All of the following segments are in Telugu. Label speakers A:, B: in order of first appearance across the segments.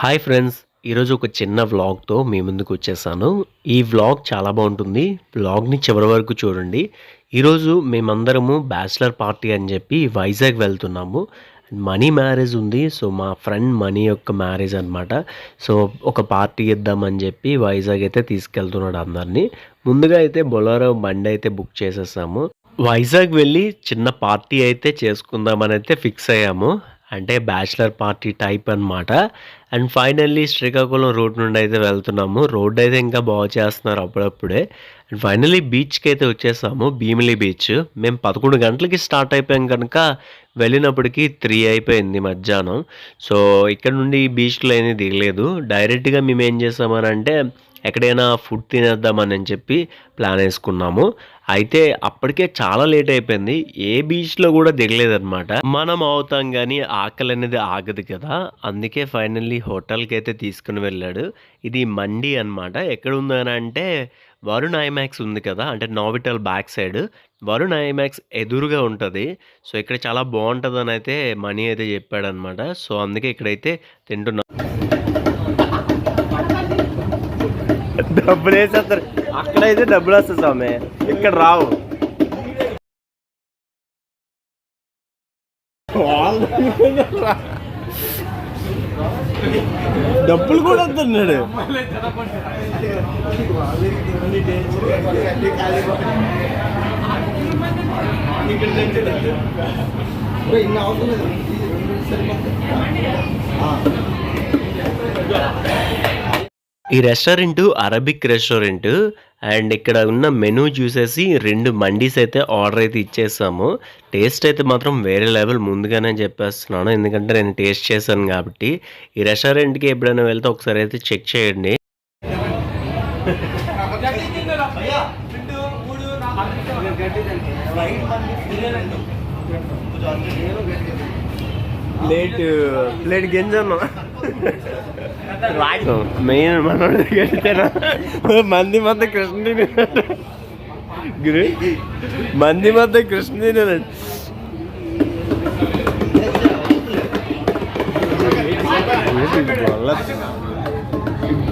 A: హాయ్ ఫ్రెండ్స్ ఈరోజు ఒక చిన్న వ్లాగ్తో మీ ముందుకు వచ్చేసాను. ఈ వ్లాగ్ చాలా బాగుంటుంది. వ్లాగ్ని చివరి వరకు చూడండి. ఈరోజు మేమందరము బ్యాచిలర్ పార్టీ అని చెప్పి వైజాగ్ వెళ్తున్నాము. మనీ మ్యారేజ్ ఉంది. సో మా ఫ్రెండ్ మనీ యొక్క మ్యారేజ్ అనమాట సో ఒక పార్టీ ఇద్దామని చెప్పి వైజాగ్ అయితే తీసుకెళ్తున్నాడు అందరినీ. ముందుగా అయితే బొలారో బండి అయితే బుక్ చేసేసాము. వైజాగ్ వెళ్ళి చిన్న పార్టీ అయితే చేసుకుందామని అయితే ఫిక్స్ అయ్యాము. అంటే బ్యాచిలర్ పార్టీ టైప్ అన్నమాట. అండ్ ఫైనల్లీ శ్రీకాకుళం రోడ్ నుండి అయితే వెళ్తున్నాము. రోడ్ అయితే ఇంకా బాగు చేస్తున్నారు అప్పుడప్పుడే. అండ్ ఫైనల్లీ బీచ్కి అయితే వచ్చేసాము. భీమిలి బీచ్. మేము పదకొండు గంటలకి స్టార్ట్ అయిపోయాం కనుక వెళ్ళినప్పటికీ త్రీ అయిపోయింది మధ్యాహ్నం. సో ఇక్కడ నుండి బీచ్లో ఏమీ దిగలేదు. డైరెక్ట్గా మేము ఏం చేసామని అంటే ఎక్కడైనా ఫుడ్ తినేద్దామని చెప్పి ప్లాన్ వేసుకున్నాము. అయితే అప్పటికే చాలా లేట్ అయిపోయింది. ఏ బీచ్లో కూడా దిగలేదన్నమాట. మనం అవుతాం కానీ ఆకలి అనేది ఆగదు కదా. అందుకే ఫైనల్లీ హోటల్కి అయితే తీసుకుని వెళ్ళాడు. ఇది మండి అన్నమాట. ఎక్కడ ఉందని అంటే వరుణ్ ఐమాక్స్ ఉంది కదా. అంటే నావిటల్ బ్యాక్ సైడ్ వరుణ్ ఐమాక్స్ ఎదురుగా ఉంటుంది. సో ఇక్కడ చాలా బాగుంటుంది అని అయితే మనీ అయితే చెప్పాడనమాట సో అందుకే ఇక్కడైతే తింటున్నాం. డబ్బులు వేసేస్తారు అక్కడైతే డబ్బులు వస్తాయి స్వామి. ఇక్కడ రావు. డబ్బులు కూడా వస్తున్నాడు ఈ రెస్టారెంట్ అరబిక్ రెస్టారెంట్. అండ్ ఇక్కడ ఉన్న మెనూ చూసేసి రెండు మండీస్ అయితే ఆర్డర్ అయితే ఇచ్చేసాము. టేస్ట్ అయితే మాత్రం వేరే లెవెల్ ముందుగానే చెప్పేస్తున్నాను. ఎందుకంటే నేను టేస్ట్ చేశాను కాబట్టి. ఈ రెస్టారెంట్కి ఎప్పుడైనా వెళ్తే ఒకసారి అయితే చెక్ చేయండి. ప్లేట్ ప్లేట్ గింజన్నా మెయిన్ గడితేనా మంది మధ్య కృష్ణుడి గురు మంది మధ్య కృష్ణుడి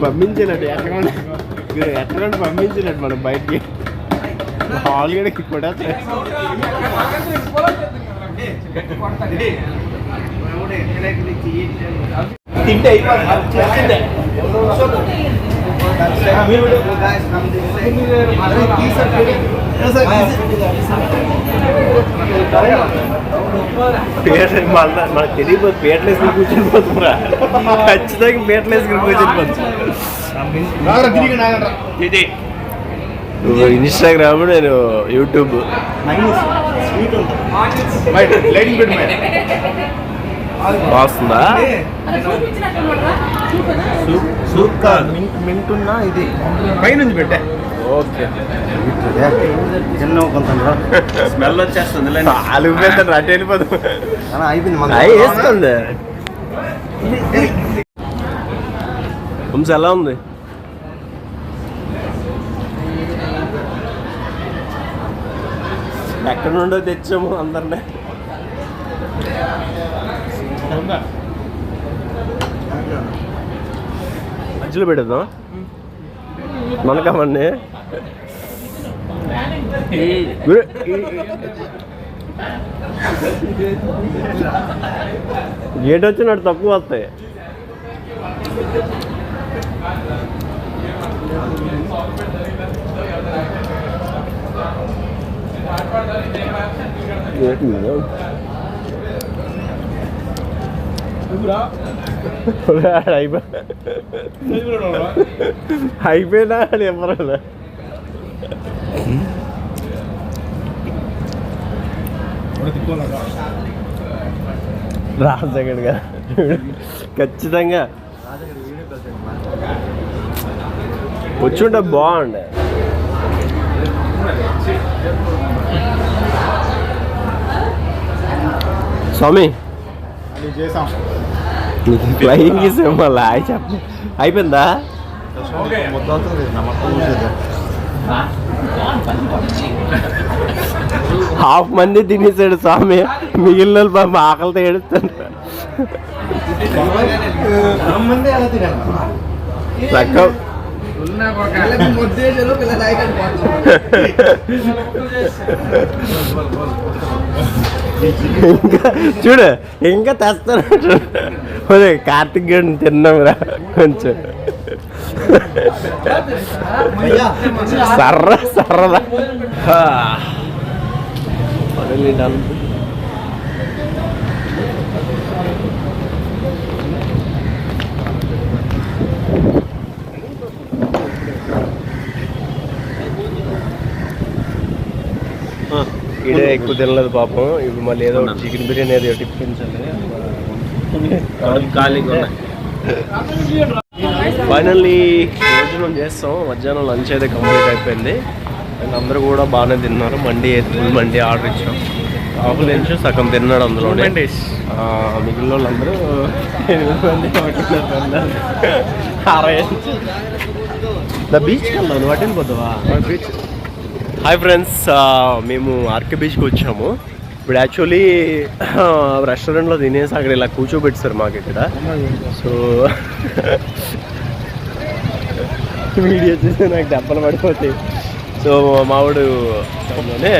A: పంపించినట్టు ఎక్కడ ఎక్కడ పంపించినట్టు మనం బయటికి ఆల్రెడీ కూడా తింటే అయిపోయింది పేట మన మనకు తెలియదు పేటలు వేసుకుని కూర్చొని పోతురా ఖచ్చితంగా పేటలు వేసుకుని కూర్చొని పోతుంది ఇన్స్టాగ్రామ్ నేను యూట్యూబ్ వస్తుందా
B: సూప్ కాదు. మింట్ మింట్ ఉన్నా ఇది.
C: పైనుంచి పెట్టే.
A: ఓకే.
B: చిన్న కొంత
C: స్మెల్ వచ్చేస్తుంది
A: అటు వెళ్ళిపోదు. వేస్తుంది. హంస ఎలా ఉంది? ఎక్కడి నుండో తెచ్చాము అందరినీ. మధ్యలో పెడదాం గేట్ వచ్చినట్టు తక్కువ వస్తాయి. అయిపోయినా అని ఎవరు రాజగడ్ గారు ఖచ్చితంగా వచ్చుంటే బాగుండే స్వామి
B: చేసాం
A: ఫ్లయింగ్ మళ్ళీ హాయ్ చెప్ప అయిపోయిందా? హాఫ్ మంది తినేసాడు స్వామి. మిగిలిన పాపం ఆకలితో
B: తినాలి
A: చక్కగా ఇంకా చూడు ఇంకా తెస్తాను. ఒరే కార్తిక్ గారిని తిన్నాంరా కొంచెం. సర్ర సర్రదా. ఇడే ఎక్కువ తినలేదు పాపం. ఇప్పుడు మళ్ళీ ఏదో చికెన్ బిర్యానీ ఏదో టిప్పించాలి ఫైనల్లీ భోజనం చేస్తాం. మధ్యాహ్నం లంచ్ అయితే కంప్లీట్ అయిపోయింది. అండ్ అందరూ కూడా బాగానే తిన్నారు. మండి ఫుల్ మండి ఆర్డర్ ఇచ్చాం. ఆఫ్ లంచ్ సగం తిన్నాడు అందులో మిగిలిన వాళ్ళందరూ అరవై ద బీచ్కి వెళ్దాం నువ్వు అటు వెళ్ళిపోతావా? బీచ్ హాయ్ ఫ్రెండ్స్ మేము ఆర్కే బీచ్కి వచ్చాము. ఇప్పుడు యాక్చువల్లీ రెస్టారెంట్లో తినేసి అక్కడ ఇలా కూర్చోబెట్టారు మాకు ఇక్కడ. సో వీడియో చూస్తే నాకు దెబ్బలు పడిపోతాయి. సో మావాడు దానిలోనే,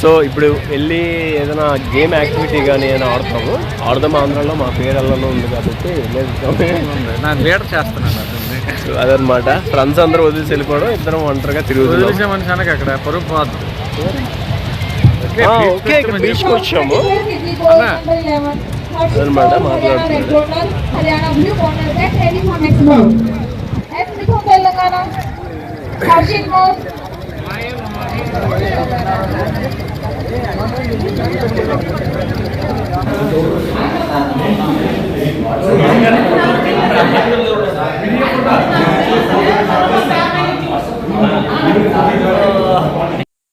A: సో ఇప్పుడు వెళ్ళి ఏదైనా గేమ్ యాక్టివిటీ కానీ ఏదైనా ఆడతాము. ఆడదాం ఆంధ్రాలో మా పేరల్లలో ఉంది కాబట్టి
C: లీడర్ చేస్తున్నాను
A: సో అదనమాట. ఫ్రెండ్స్ అందరూ వదిలేసి వెళ్ళిపోవడం ఇద్దరం ఒంటరిగా
C: మనిషి అనక అక్కడ
A: ఓకే ఇక్కడ బీచ్కి వచ్చాము.
D: అనమాట మాట్లాడుతున్నాడు.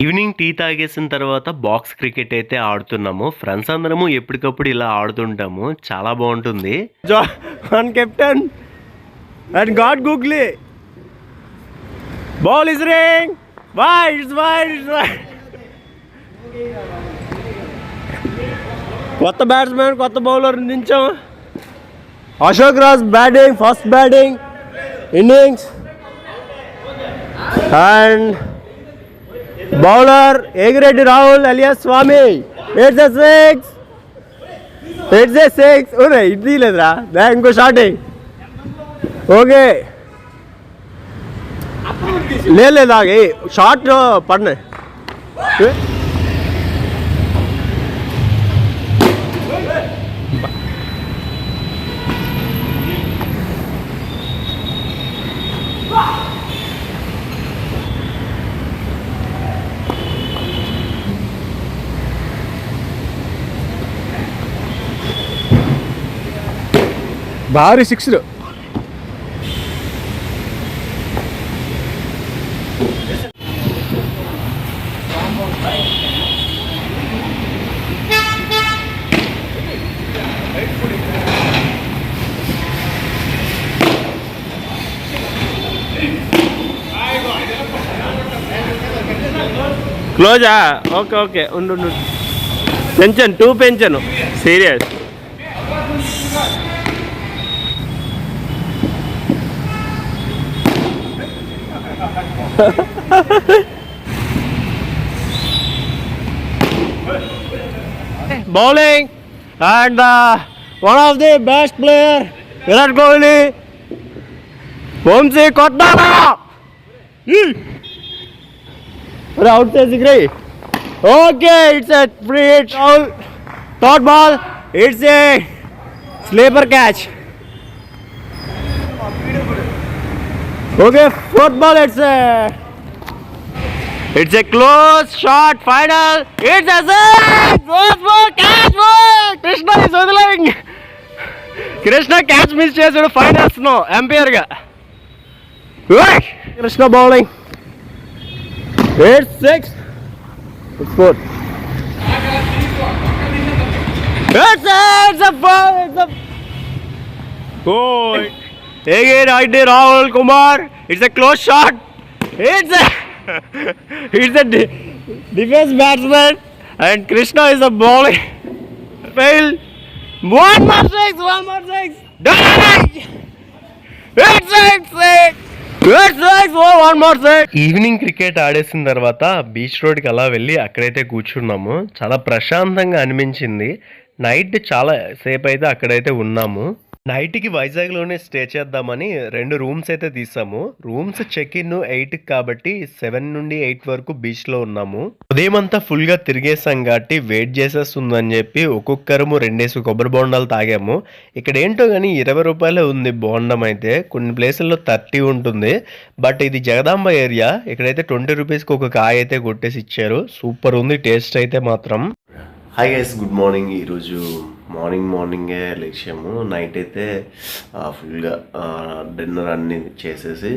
A: ఈవినింగ్ టీ తాగేసిన తర్వాత బాక్స్ క్రికెట్ అయితే ఆడుతున్నాము. ఫ్రెండ్స్ అందరము ఎప్పటికప్పుడు ఇలా ఆడుతుంటాము. చాలా బాగుంటుంది. Captain and god googly. Ball is ring. It's wide కొత్త బ్యాట్స్మెన్ కొత్త bowler దించాము Ashok Raj batting first batting innings and bowler Egireddy Rahul alias Swamy eights a six eights a six ఓరే ఇది లేదురా. ఇంకో షాట్ ఓకే లేదు లేదు ఆగి షార్ట్ పడినాయి
B: భారీ సిక్స్లు.
A: క్లోజా? Okay okay. ఉండు పెంచన్ టూ పెంచను. Serious. Bowling. And one of the best player Virat Kohli. Vamshi కొట్టాలా 嗯 What out there Zikri Okay it's a free hit all third ball it's a sleeper catch Okay fourth ball it's a it's a close shot, final. It's a six. Fourth ball, catch ball. Krishna is వదిలేయింగ్ Krishna catch miss చేసాడు ఫైనల్స్ నో ఎంపైర్ గా Krishna bowling Eight six. It's four. It's, it's a four. It's a. Again, I did Rahul Kumar. It's a close shot. It's a it's a de defense batsman, and Krishna is a bowling. Fail. One more six. One more six. Die. It's six. six. Evening cricket ఆడేసిన తర్వాత బీచ్ రోడ్కి అలా వెళ్ళి అక్కడైతే కూర్చున్నాము. చాలా ప్రశాంతంగా అనిపించింది. నైట్ చాలా సేపు అయితే అక్కడైతే ఉన్నాము. నైట్కి వైజాగ్లోనే స్టే చేద్దామని రెండు రూమ్స్ అయితే తీసాము. రూమ్స్ చెక్ ఇన్ ఎయిట్ కాబట్టి సెవెన్ నుండి ఎయిట్ వరకు బీచ్లో ఉన్నాము. ఉదయం అంతా ఫుల్గా తిరిగేసాం కాబట్టి వెయిట్ చేసేస్తుందని చెప్పి ఒక్కొక్కరము రెండేసి కొబ్బరి బోండాలు తాగాము. ఇక్కడ ఏంటో కానీ ఇరవై రూపాయలే ఉంది బోండం అయితే. కొన్ని ప్లేసుల్లో థర్టీ ఉంటుంది. బట్ ఇది జగదాంబ ఏరియా. ఇక్కడైతే ట్వంటీ రూపీస్కి ఒక కాయ అయితే కొట్టేసి ఇచ్చారు. సూపర్ ఉంది టేస్ట్ అయితే మాత్రం. హాయ్ గైస్ గుడ్ మార్నింగ్ ఈరోజు మార్నింగ్ మార్నింగే లేచాము. నైట్ అయితే ఫుల్గా డిన్నర్ అన్ని చేసేసి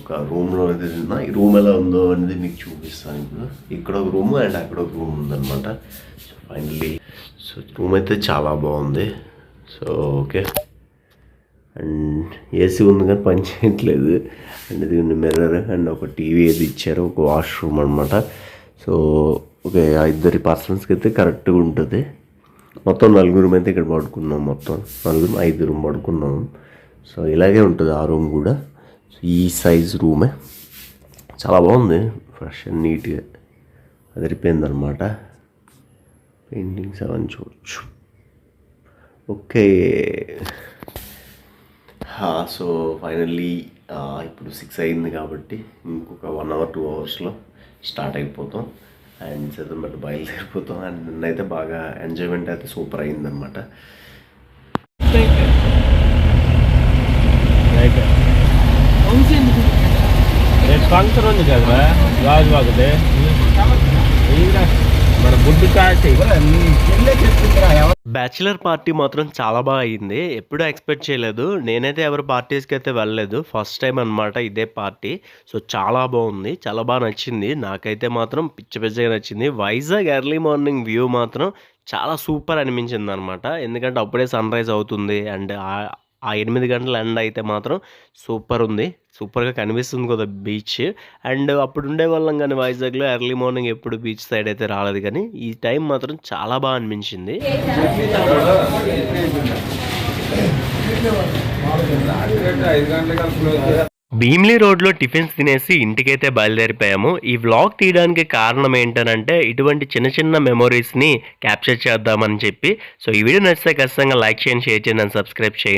A: ఒక రూమ్లో అయితే తిన్నా. ఈ రూమ్ ఎలా ఉందో అనేది మీకు చూపిస్తాను ఇప్పుడు. ఇక్కడ ఒక రూమ్ అండ్ అక్కడ ఒక రూమ్ ఉందన్నమాట. సో ఫైనల్లీ సో రూమ్ అయితే చాలా బాగుంది. సో ఓకే అండ్ ఏసీ ఉంది కానీ పని చేయట్లేదు. అండ్ ఇది మిర్రర్ అండ్ ఒక టీవీ ఏది ఇచ్చారు. ఒక వాష్రూమ్ అనమాట సో ఒక ఇద్దరి పర్సన్స్కి అయితే కరెక్ట్గా ఉంటుంది. మొత్తం నలుగురు అయితే ఇక్కడ పడుకున్నాం మొత్తం. నలుగురు రూమ్ పడుకున్నాం. సో ఇలాగే ఉంటుంది ఆ రూమ్ కూడా. ఈ సైజ్ రూమే. చాలా బాగుంది. ఫ్రెష్ అండ్ నీట్గా అదిరిపోయింది అనమాట పెయింటింగ్స్ అవన్నీ చూడొచ్చు. ఓకే. సో ఫైనల్లీ ఇప్పుడు సిక్స్ అయింది కాబట్టి ఇంకొక వన్ అవర్ టూ అవర్స్లో స్టార్ట్ అయిపోతాం. అండ్ చదువు బట్ బయలుదేరిపోతాం అండ్ నిన్నైతే బాగా ఎంజాయ్మెంట్ అయితే సూపర్ అయిందనమాట
C: రేపు ఫంక్షన్ ఉంది కదా రాజు బాగుంది
A: బ్యాచిలర్ పార్టీ మాత్రం చాలా బాగా అయింది. ఎప్పుడూ ఎక్స్పెక్ట్ చేయలేదు. నేనైతే ఎవరి పార్టీస్కి అయితే వెళ్ళలేదు. ఫస్ట్ టైం అనమాట ఇదే పార్టీ. సో చాలా బాగుంది. చాలా బాగా నచ్చింది. నాకైతే మాత్రం పిచ్చ పిచ్చగా నచ్చింది. వైజాగ్ ఎర్లీ మార్నింగ్ వ్యూ మాత్రం చాలా సూపర్ అనిపించింది అనమాట ఎందుకంటే అప్పుడే సన్ రైజ్ అవుతుంది. అండ్ ఆ ఎనిమిది గంటల ఎండ్ అయితే మాత్రం సూపర్ ఉంది. సూపర్గా కనిపిస్తుంది కదా బీచ్. అండ్ అప్పుడు ఉండే వాళ్ళం కానీ వైజాగ్లో ఎర్లీ మార్నింగ్ ఎప్పుడు బీచ్ సైడ్ అయితే రాలేదు కానీ ఈ టైం మాత్రం చాలా బాగా అనిపించింది. భీమ్లీ రోడ్లో టిఫిన్స్ తినేసి ఇంటికైతే బయలుదేరిపోయాము. ఈ వ్లాగ్ తీయడానికి కారణం ఏంటనంటే ఇటువంటి చిన్న చిన్న మెమొరీస్ని క్యాప్చర్ చేద్దామని చెప్పి. సో ఈ వీడియో నచ్చితే ఖచ్చితంగా లైక్ చేయండి షేర్ చేయండి అండ్ సబ్స్క్రైబ్ చేయండి.